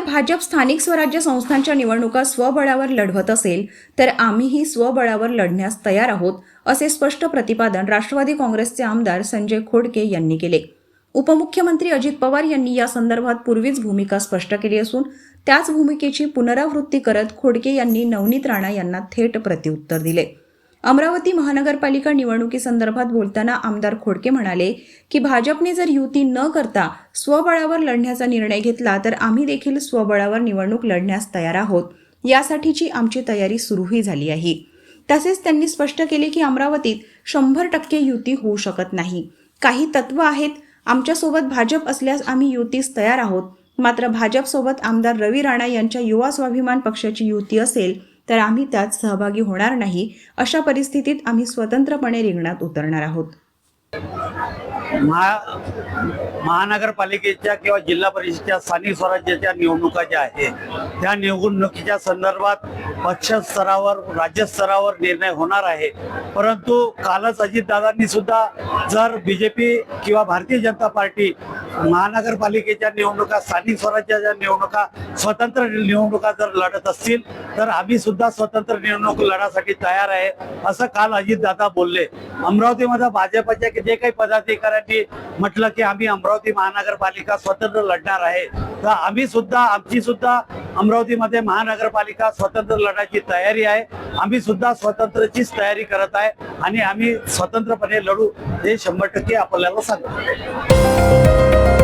भाजप स्थानिक स्वराज्य संस्थांच्या निवडणुका स्वबळावर लढवत असेल तर आम्हीही स्वबळावर लढण्यास तयार आहोत असे स्पष्ट प्रतिपादन राष्ट्रवादी काँग्रेसचे आमदार संजय खोडके यांनी केले. उपमुख्यमंत्री अजित पवार यांनी या संदर्भात पूर्वीच भूमिका स्पष्ट केली असून त्याच भूमिकेची पुनरावृत्ती करत खोडके यांनी नवनीत राणा यांना थेट प्रत्युत्तर दिले. अमरावती महानगरपालिका निवडणुकीसंदर्भात बोलताना आमदार खोडके म्हणाले की भाजपने जर युती न करता स्वबळावर लढण्याचा निर्णय घेतला तर आम्ही देखील स्वबळावर निवडणूक लढण्यास तयार आहोत. यासाठीची आमची तयारी सुरूही झाली आहे. तसेच त्यांनी स्पष्ट केले की अमरावतीत शंभर टक्के युती होऊ शकत नाही. काही तत्व आहेत. आमच्यासोबत भाजप असल्यास आम्ही युतीस तयार आहोत. मात्र भाजपसोबत आमदार रवी राणा यांच्या युवा स्वाभिमान पक्षाची युती असेल तर आम्ही त्यात सहभागी होणार नाही अशा परिस्थितीत आम्ही स्वतंत्रपणे रिंगणात उतरणार आहोत. महा महानगरपालिकेच्या किंवा जिल्हा परिषदेच्या स्थानिक स्वराज्याच्या निवडणुका ज्या आहेत त्या निवडणुकीच्या संदर्भात पक्ष स्तरावर राज्य स्तरावर निर्णय होणार आहे. परंतु कालच अजितदादांनी सुद्धा जर बी जे पी किंवा भारतीय जनता पार्टी महानगरपालिकेच्या निवडणुका स्थानिक स्वराज्याच्या निवडणुका स्वतंत्र निवडणुका जर लढत असतील तर आम्ही सुद्धा स्वतंत्र निवडणूक लढासाठी तयार आहे. असं काल अजितदादा बोलले. अमरावतीमध्ये भाजपच्या जे काही पदाधिकाऱ्यांनी म्हटलं की आम्ही अमरावती महानगरपालिका स्वतंत्र लढणार आहे. तर आम्ही सुद्धा आमची सुद्धा अमरावतीमध्ये महानगरपालिका स्वतंत्र लढायची तयारी आहे. आम्ही सुद्धा स्वतंत्रचीच तयारी करत आहे आणि आम्ही स्वतंत्रपणे लढू हे शंभर टक्के आपल्याला सांगतो.